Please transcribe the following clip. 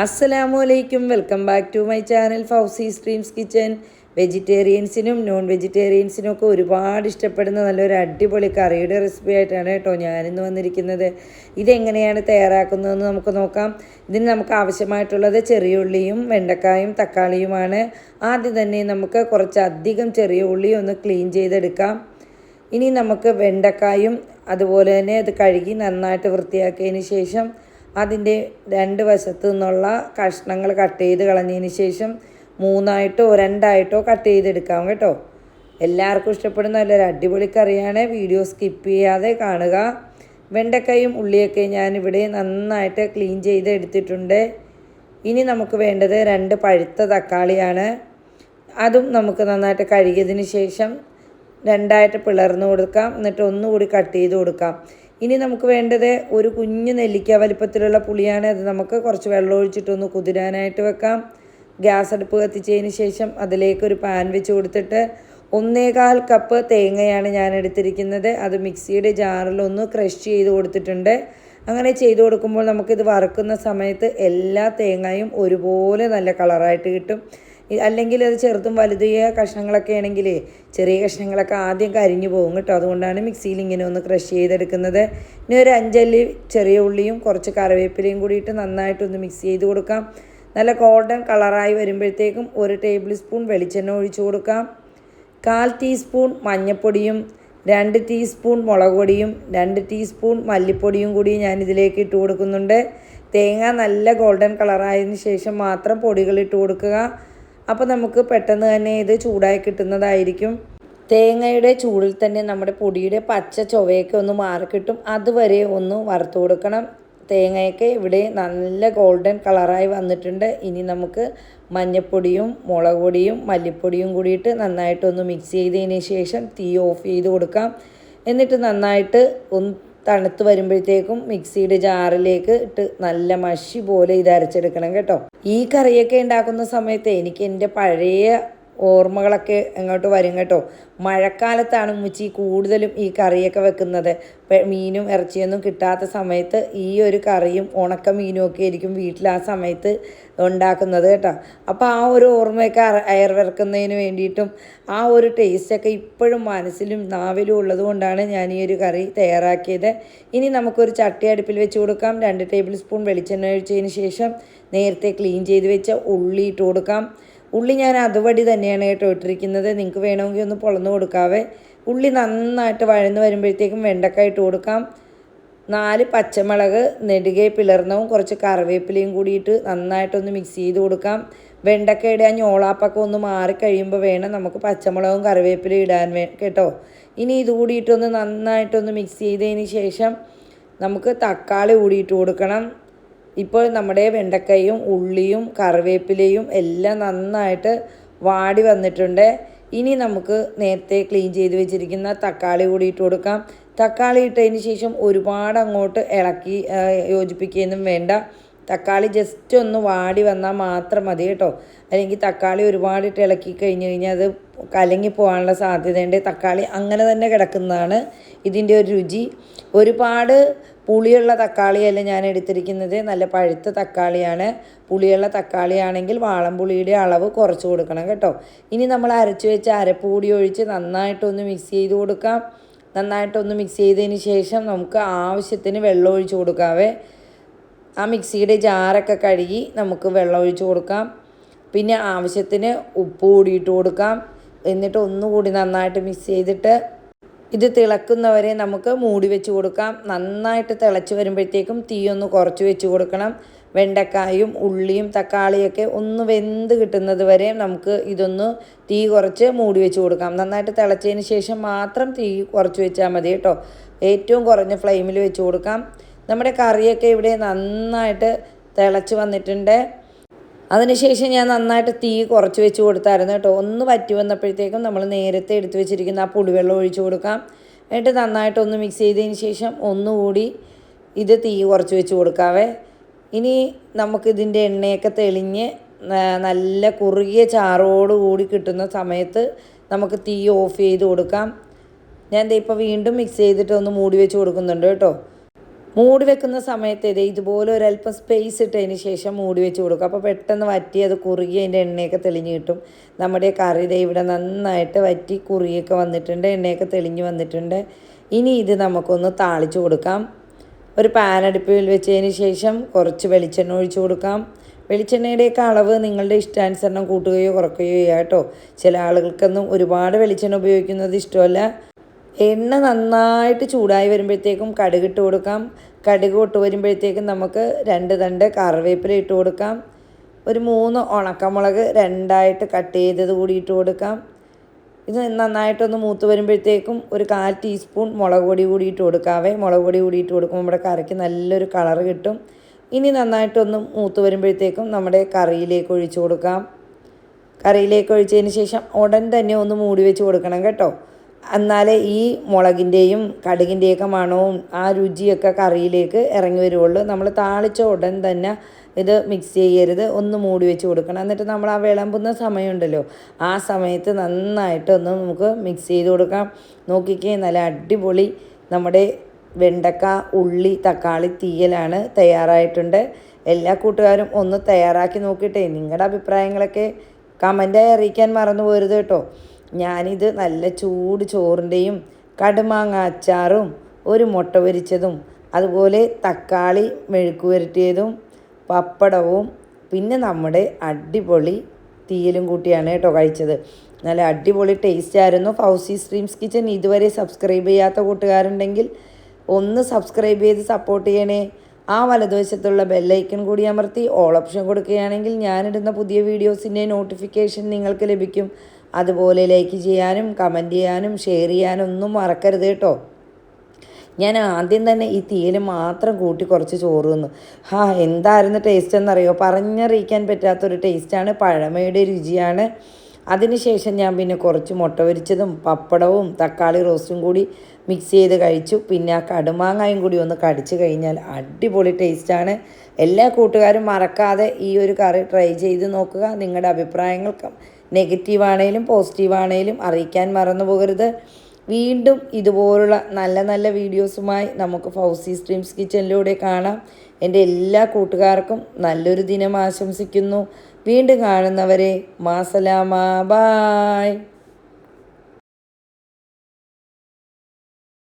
അസ്സലാമു അലൈക്കും welcome back to my channel Fousi streams kitchen. വെജിറ്റേറിയൻസിനും non വെജിറ്റേറിയൻസിനും ഒക്കെ ഒരുപാട് ഇഷ്ടപ്പെടുന്ന നല്ലൊരു അടിപൊളി കറിയുടെ റെസിപ്പി ആയിട്ടാണ് കേട്ടോ ഞാനിന്ന് വന്നിരിക്കുന്നത്. ഇതെങ്ങനെയാണ് തയ്യാറാക്കുന്നതെന്ന് നമുക്ക് നോക്കാം. ഇതിന് നമുക്ക് ആവശ്യമായിട്ടുള്ളത് ചെറിയ ഉള്ളിയും വെണ്ടക്കായും തക്കാളിയുമാണ്. ആദ്യം തന്നെ നമുക്ക് കുറച്ചധികം ചെറിയ ഉള്ളി ഒന്ന് ക്ലീൻ ചെയ്തെടുക്കാം. ഇനി നമുക്ക് വെണ്ടക്കായും അതുപോലെ തന്നെ അത് കഴുകി നന്നായിട്ട് വൃത്തിയാക്കിയതിന് ശേഷം അതിന്റെ രണ്ട് വശത്തു നിന്നുള്ള കഷ്ണങ്ങൾ കട്ട് ചെയ്ത് കളഞ്ഞതിന് ശേഷം മൂന്നായിട്ടോ രണ്ടായിട്ടോ കട്ട് ചെയ്തെടുക്കാം കേട്ടോ. എല്ലാവർക്കും ഇഷ്ടപ്പെടുന്ന നല്ലൊരു അടിപൊളി കറിയാണ്. വീഡിയോ സ്കിപ്പ് ചെയ്യാതെ കാണുക. വെണ്ടക്കയും ഉള്ളിയൊക്കെ ഞാനിവിടെ നന്നായിട്ട് ക്ലീൻ ചെയ്ത് എടുത്തിട്ടുണ്ട് ഇനി നമുക്ക് വേണ്ടത് രണ്ട് പഴുത്ത തക്കാളിയാണ്. അതും നമുക്ക് നന്നായിട്ട് കഴുകിയതിന് ശേഷം രണ്ടായിട്ട് പിളർന്ന് കൊടുക്കാം. എന്നിട്ട് ഒന്നുകൂടി കട്ട് ചെയ്ത് കൊടുക്കാം. ഇനി നമുക്ക് വേണ്ടത് ഒരു കുഞ്ഞു നെല്ലിക്ക വലിപ്പത്തിലുള്ള പുളിയാണ്. അത് നമുക്ക് കുറച്ച് വെള്ളം ഒഴിച്ചിട്ടൊന്ന് കുതിരാനായിട്ട് വെക്കാം. ഗ്യാസ് അടുപ്പ് കത്തിച്ചതിന് ശേഷം അതിലേക്ക് ഒരു പാൻ വെച്ച് കൊടുത്തിട്ട് ഒന്നേകാൽ കപ്പ് തേങ്ങയാണ് ഞാൻ എടുത്തിരിക്കുന്നത്. അത് മിക്സിയുടെ ജാറിലൊന്ന് ക്രഷ് ചെയ്ത് കൊടുത്തിട്ടുണ്ട്. അങ്ങനെ ചെയ്ത് കൊടുക്കുമ്പോൾ നമുക്കിത് വറുക്കുന്ന സമയത്ത് എല്ലാ തേങ്ങയും ഒരുപോലെ നല്ല കളറായിട്ട് കിട്ടും. അല്ലെങ്കിൽ അത് ചെറുതും വലുതായ കഷ്ണങ്ങളൊക്കെ ആണെങ്കിൽ ചെറിയ കഷ്ണങ്ങളൊക്കെ ആദ്യം കരിഞ്ഞു പോകും കേട്ടോ. അതുകൊണ്ടാണ് മിക്സിയിൽ ഇങ്ങനെ ഒന്ന് ക്രഷ് ചെയ്തെടുക്കുന്നത്. ഇനി ഒരു അഞ്ചല്ലി ചെറിയ ഉള്ളിയും കുറച്ച് കറിവേപ്പിലയും കൂടിയിട്ട് നന്നായിട്ടൊന്ന് മിക്സ് ചെയ്ത് കൊടുക്കാം. നല്ല ഗോൾഡൻ കളറായി വരുമ്പോഴത്തേക്കും ഒരു ടേബിൾ സ്പൂൺ വെളിച്ചെണ്ണ ഒഴിച്ചു കൊടുക്കാം. കാൽ ടീസ്പൂൺ മഞ്ഞൾപ്പൊടിയും രണ്ട് ടീസ്പൂൺ മുളക് പൊടിയും രണ്ട് ടീസ്പൂൺ മല്ലിപ്പൊടിയും കൂടി ഞാൻ ഇതിലേക്ക് ഇട്ട് കൊടുക്കുന്നുണ്ട്. തേങ്ങ നല്ല ഗോൾഡൻ കളറായതിന് ശേഷം മാത്രം പൊടികൾ ഇട്ട് കൊടുക്കുക. അപ്പോൾ നമുക്ക് പെട്ടെന്ന് തന്നെ ഇത് ചൂടായി കിട്ടുന്നതായിരിക്കും. തേങ്ങയുടെ ചൂടിൽ തന്നെ നമ്മുടെ പൊടിയുടെ പച്ച ചൊവയൊക്കെ ഒന്ന് മാറിക്കിട്ടും അതുവരെ ഒന്ന് വറുത്തു കൊടുക്കണം. തേങ്ങയൊക്കെ ഇവിടെ നല്ല ഗോൾഡൻ കളറായി വന്നിട്ടുണ്ട്. ഇനി നമുക്ക് മഞ്ഞൾപ്പൊടിയും മുളക് പൊടിയും മല്ലിപ്പൊടിയും കൂടിയിട്ട് നന്നായിട്ടൊന്ന് മിക്സ് ചെയ്തതിന് ശേഷം തീ ഓഫ് ചെയ്ത് കൊടുക്കാം. എന്നിട്ട് നന്നായിട്ട് ഒന്ന് തണുത്ത് വരുമ്പോഴത്തേക്കും മിക്സിയുടെ ജാറിലേക്ക് ഇട്ട് നല്ല മഷി പോലെ ഇത് അരച്ചെടുക്കണം കേട്ടോ. ഈ കറിയൊക്കെ ഉണ്ടാക്കുന്ന സമയത്ത് എനിക്ക് എന്റെ പഴയ ഓർമ്മകളൊക്കെ എങ്ങോട്ട് വരും കേട്ടോ. മഴക്കാലത്താണ് ഉമ്മച്ചി കൂടുതലും ഈ കറിയൊക്കെ വെക്കുന്നത്. മീനും ഇറച്ചിയൊന്നും കിട്ടാത്ത സമയത്ത് ഈ ഒരു കറിയും ഉണക്ക മീനും ഒക്കെ ആയിരിക്കും വീട്ടിൽ ആ സമയത്ത് ഉണ്ടാക്കുന്നത് കേട്ടോ. അപ്പോൾ ആ ഒരു ഓർമ്മയൊക്കെ അയർവിറക്കുന്നതിന് വേണ്ടിയിട്ടും ആ ഒരു ടേസ്റ്റൊക്കെ ഇപ്പോഴും മനസ്സിലും നാവിലും ഉള്ളതുകൊണ്ടാണ് ഞാൻ ഈ ഒരു കറി തയ്യാറാക്കിയത്. ഇനി നമുക്കൊരു ചട്ടി അടുപ്പിൽ വെച്ച് കൊടുക്കാം. രണ്ട് ടേബിൾ സ്പൂൺ വെളിച്ചെണ്ണ ഒഴിച്ചതിന് ശേഷം നേരത്തെ ക്ലീൻ ചെയ്ത് വെച്ച ഉള്ളി ഇട്ട് കൊടുക്കാം. ഉള്ളി ഞാൻ അതുവടി തന്നെയാണ് കേട്ടോ ഇട്ടിരിക്കുന്നത്. നിങ്ങൾക്ക് വേണമെങ്കിൽ ഒന്ന് പൊളന്ന് കൊടുക്കാവേ. ഉള്ളി നന്നായിട്ട് വഴന്ന് വരുമ്പോഴത്തേക്കും വെണ്ടക്ക ഇട്ട് കൊടുക്കാം. നാല് പച്ചമുളക് നെടുകെ പിളർന്നവും കുറച്ച് കറിവേപ്പിലയും കൂടിയിട്ട് നന്നായിട്ടൊന്ന് മിക്സ് ചെയ്ത് കൊടുക്കാം. വെണ്ടക്കയുടെ ആ ഞോളാപ്പൊക്കെ ഒന്ന് മാറിക്കഴിയുമ്പോൾ വേണം നമുക്ക് പച്ചമുളകും കറിവേപ്പിലയും ഇടാൻ വേ കേട്ടോ. ഇനി ഇത് കൂടിയിട്ടൊന്ന് നന്നായിട്ടൊന്ന് മിക്സ് ചെയ്തതിന് ശേഷം നമുക്ക് തക്കാളി കൂടിയിട്ട് കൊടുക്കണം. ഇപ്പോൾ നമ്മുടെ വെണ്ടക്കയും ഉള്ളിയും കറിവേപ്പിലയും എല്ലാം നന്നായിട്ട് വാടി വന്നിട്ടുണ്ട്. ഇനി നമുക്ക് നേരത്തെ ക്ലീൻ ചെയ്ത് വെച്ചിരിക്കുന്ന തക്കാളി കൂടി ഇട്ട് കൊടുക്കാം. തക്കാളി ഇട്ടതിന് ശേഷം ഒരുപാട് അങ്ങോട്ട് ഇളക്കി യോജിപ്പിക്കുകയൊന്നും വേണ്ട. തക്കാളി ജസ്റ്റ് ഒന്ന് വാടി വന്നാൽ മാത്രം മതി കേട്ടോ. അല്ലെങ്കിൽ തക്കാളി ഒരുപാട് ഇട്ട് ഇളക്കി കഴിഞ്ഞ് കഴിഞ്ഞാൽ അത് കലങ്ങി പോകാനുള്ള സാധ്യതയുണ്ട്. തക്കാളി അങ്ങനെ തന്നെ കിടക്കുന്നതാണ് ഇതിന്റെ ഒരു രുചി. ഒരുപാട് പുളിയുള്ള തക്കാളിയല്ല ഞാൻ എടുത്തിരിക്കുന്നത്. നല്ല പഴുത്ത തക്കാളിയാണ്. പുളിയുള്ള തക്കാളിയാണെങ്കിൽ വാളംപുളിയുടെ അളവ് കുറച്ച് കൊടുക്കണം കേട്ടോ. ഇനി നമ്മൾ അരച്ചു വെച്ച അരപ്പ് ഒഴിച്ച് നന്നായിട്ടൊന്ന് മിക്സ് ചെയ്ത് കൊടുക്കാം. നന്നായിട്ടൊന്ന് മിക്സ് ചെയ്തതിന് ശേഷം നമുക്ക് ആവശ്യത്തിന് വെള്ളം ഒഴിച്ച് കൊടുക്കാവേ. ആ മിക്സിയുടെ ജാറൊക്കെ കഴുകി നമുക്ക് വെള്ളം ഒഴിച്ച് കൊടുക്കാം. പിന്നെ ആവശ്യത്തിന് ഉപ്പ് കൂടിയിട്ട് കൊടുക്കാം. എന്നിട്ട് ഒന്നുകൂടി നന്നായിട്ട് മിക്സ് ചെയ്തിട്ട് ഇത് തിളക്കുന്നവരെ നമുക്ക് മൂടി വെച്ച് കൊടുക്കാം. നന്നായിട്ട് തിളച്ച് വരുമ്പോഴത്തേക്കും തീ ഒന്ന് കുറച്ച് വെച്ച് കൊടുക്കണം. വെണ്ടക്കായും ഉള്ളിയും തക്കാളിയൊക്കെ ഒന്ന് വെന്ത് കിട്ടുന്നത് വരെ നമുക്ക് ഇതൊന്ന് തീ കുറച്ച് മൂടി വെച്ച് കൊടുക്കാം. നന്നായിട്ട് തിളച്ചതിന് ശേഷം മാത്രം തീ കുറച്ച് വെച്ചാൽ മതി കേട്ടോ. ഏറ്റവും കുറഞ്ഞ ഫ്ലെയിമിൽ വെച്ച് കൊടുക്കാം. നമ്മുടെ കറിയൊക്കെ ഇവിടെ നന്നായിട്ട് തിളച്ച് വന്നിട്ടുണ്ട്. അതിനുശേഷം ഞാൻ നന്നായിട്ട് തീ കുറച്ച് വെച്ച് കൊടുത്തായിരുന്നു കേട്ടോ. ഒന്ന് വറ്റി വന്നപ്പോഴത്തേക്കും നമ്മൾ നേരത്തെ എടുത്തു വെച്ചിരിക്കുന്ന ആ പുളിവെള്ളം ഒഴിച്ചു കൊടുക്കാം. എന്നിട്ട് നന്നായിട്ടൊന്ന് മിക്സ് ചെയ്തതിന് ശേഷം ഒന്നുകൂടി ഇത് തീ കുറച്ച് വെച്ച് കൊടുക്കാവേ. ഇനി നമുക്കിതിന്റെ എണ്ണയൊക്കെ തെളിഞ്ഞ് നല്ല കുറുകിയ ചാറോട് കൂടി കിട്ടുന്ന സമയത്ത് നമുക്ക് തീ ഓഫ് ചെയ്ത് കൊടുക്കാം. ഞാൻ ഇപ്പോൾ വീണ്ടും മിക്സ് ചെയ്തിട്ട് ഒന്ന് മൂടി വെച്ച് കൊടുക്കുന്നുണ്ട് കേട്ടോ. മൂടി വെക്കുന്ന സമയത്ത് ഇത് ഇതുപോലെ ഒരല്പം സ്പേസ് ഇട്ടതിന് ശേഷം മൂടി വെച്ച് കൊടുക്കും. അപ്പോൾ പെട്ടെന്ന് വറ്റി അത് കുറുകി അതിന്റെ എണ്ണയൊക്കെ തെളിഞ്ഞ് കിട്ടും. നമ്മുടെ കറി ദേ ഇവിടെ നന്നായിട്ട് വറ്റി കുറുകിയൊക്കെ വന്നിട്ടുണ്ട്. എണ്ണയൊക്കെ തെളിഞ്ഞ് വന്നിട്ടുണ്ട്. ഇനി ഇത് നമുക്കൊന്ന് താളിച്ച് കൊടുക്കാം. ഒരു പാൻ അടുപ്പിൽ വെച്ചതിന് ശേഷം കുറച്ച് വെളിച്ചെണ്ണ ഒഴിച്ച് കൊടുക്കാം. വെളിച്ചെണ്ണയുടെയൊക്കെ അളവ് നിങ്ങളുടെ ഇഷ്ടാനുസരണം കൂട്ടുകയോ കുറയ്ക്കുകയോ ചെയ്യാം കേട്ടോ. ചില ആളുകൾക്കൊന്നും ഒരുപാട് വെളിച്ചെണ്ണ ഉപയോഗിക്കുന്നത് ഇഷ്ടമല്ല. എണ്ണ നന്നായിട്ട് ചൂടായി വരുമ്പോഴത്തേക്കും കടുക് ഇട്ട് കൊടുക്കാം. കടുക് ഇട്ട് വരുമ്പോഴത്തേക്കും നമുക്ക് രണ്ട് തണ്ട് കറിവേപ്പില ഇട്ട് കൊടുക്കാം. ഒരു മൂന്ന് ഉണക്കമുളക് രണ്ടായിട്ട് കട്ട് ചെയ്തത് കൂടി ഇട്ട് കൊടുക്കാം. ഇത് നന്നായിട്ടൊന്ന് മൂത്ത് വരുമ്പോഴത്തേക്കും ഒരു കാൽ ടീസ്പൂൺ മുളക് പൊടി കൂടി ഇട്ട് കൊടുക്കാവേ. മുളക് പൊടി കൂടി ഇട്ട് കൊടുക്കുമ്പോൾ നമ്മുടെ കറിക്ക് നല്ലൊരു കളർ കിട്ടും. ഇനി നന്നായിട്ടൊന്ന് മൂത്ത് വരുമ്പോഴത്തേക്കും നമ്മുടെ കറിയിലേക്ക് ഒഴിച്ചു കൊടുക്കാം. കറിയിലേക്ക് ഒഴിച്ചതിന് ശേഷം ഉടൻ തന്നെ ഒന്ന് മൂടി വെച്ച് കൊടുക്കണം കേട്ടോ. എന്നാലേ ഈ മുളകിന്റെയും കടുകിന്റെയൊക്കെ മണവും ആ രുചിയൊക്കെ കറിയിലേക്ക് ഇറങ്ങി വരുവുള്ളൂ. നമ്മൾ താളിച്ച ഉടൻ തന്നെ ഇത് മിക്സ് ചെയ്യരുത്. ഒന്ന് മൂടി വെച്ച് കൊടുക്കണം. എന്നിട്ട് നമ്മൾ ആ വിളമ്പുന്ന സമയമുണ്ടല്ലോ. ആ സമയത്ത് നന്നായിട്ട് ഒന്ന് നമുക്ക് മിക്സ് ചെയ്ത് കൊടുക്കാം. നോക്കിക്കേ നല്ല അടിപൊളി നമ്മുടെ വെണ്ടക്ക ഉള്ളി തക്കാളി തീയലാണ് തയ്യാറായിട്ടുണ്ട്. എല്ലാ കൂട്ടുകാരും ഒന്ന് തയ്യാറാക്കി നോക്കിയിട്ടേ. നിങ്ങളുടെ അഭിപ്രായങ്ങളൊക്കെ കമന്റായി അറിയിക്കാൻ മറന്നു പോരുത് കേട്ടോ. ഞാനിത് നല്ല ചൂട് ചോറിന്റെയും കടുമാങ്ങ അച്ചാറും ഒരു മുട്ട പൊരിച്ചതും അതുപോലെ തക്കാളി മെഴുക്ക് പുരട്ടിയതും പപ്പടവും പിന്നെ നമ്മുടെ അടിപൊളി തീയലും കൂട്ടിയാണ് കേട്ടോ കഴിച്ചത്. നല്ല അടിപൊളി ടേസ്റ്റ് ആയിരുന്നു. ഫൗസി സ്ട്രീംസ് കിച്ചൻ ഇതുവരെ സബ്സ്ക്രൈബ് ചെയ്യാത്ത കൂട്ടുകാരുണ്ടെങ്കിൽ ഒന്ന് സബ്സ്ക്രൈബ് ചെയ്ത് സപ്പോർട്ട് ചെയ്യണേ. ആ വലതുവശത്തുള്ള ബെല്ലൈക്കൺ കൂടി അമർത്തി ഓൾ ഓപ്ഷൻ കൊടുക്കുകയാണെങ്കിൽ ഞാനിടുന്ന പുതിയ വീഡിയോസിന്റെ നോട്ടിഫിക്കേഷൻ നിങ്ങൾക്ക് ലഭിക്കും. അതുപോലെ ലൈക്ക് ചെയ്യാനും കമന്റ് ചെയ്യാനും ഷെയർ ചെയ്യാനും ഒന്നും മറക്കരുത് കേട്ടോ. ഞാൻ ആദ്യം തന്നെ ഈ തീയിൽ മാത്രം കൂട്ടി കുറച്ച് ചോറ് തന്നു. ഹാ എന്തായിരുന്നു ടേസ്റ്റ് എന്നറിയോ? പറഞ്ഞറിയിക്കാൻ പറ്റാത്തൊരു ടേസ്റ്റാണ് പഴമയുടെ രുചിയാണ്. അതിനുശേഷം ഞാൻ പിന്നെ കുറച്ച് മുട്ട പൊരിച്ചതും പപ്പടവും തക്കാളി റോസ്റ്റും കൂടി മിക്സ് ചെയ്ത് കഴിച്ചു. പിന്നെ ആ കടുമാങ്ങായും കൂടി ഒന്ന് കടിച്ചു കഴിഞ്ഞാൽ അടിപൊളി ടേസ്റ്റാണ് എല്ലാ കൂട്ടുകാരും മറക്കാതെ ഈ ഒരു കറി ട്രൈ ചെയ്ത് നോക്കുക. നിങ്ങളുടെ അഭിപ്രായങ്ങൾ നെഗറ്റീവ് പോസിറ്റീവാണേലും അറിയിക്കാൻ മറന്നു പോകരുത്. വീണ്ടും ഇതുപോലുള്ള നല്ല നല്ല വീഡിയോസുമായി നമുക്ക് ഫൗസി സ്ട്രീംസ് കിച്ചണിലൂടെ കാണാം. എന്റെ എല്ലാ കൂട്ടുകാർക്കും നല്ലൊരു ദിനം ആശംസിക്കുന്നു. വീണ്ടും കാണുന്നവരെ മാസലാമ. ബായ്.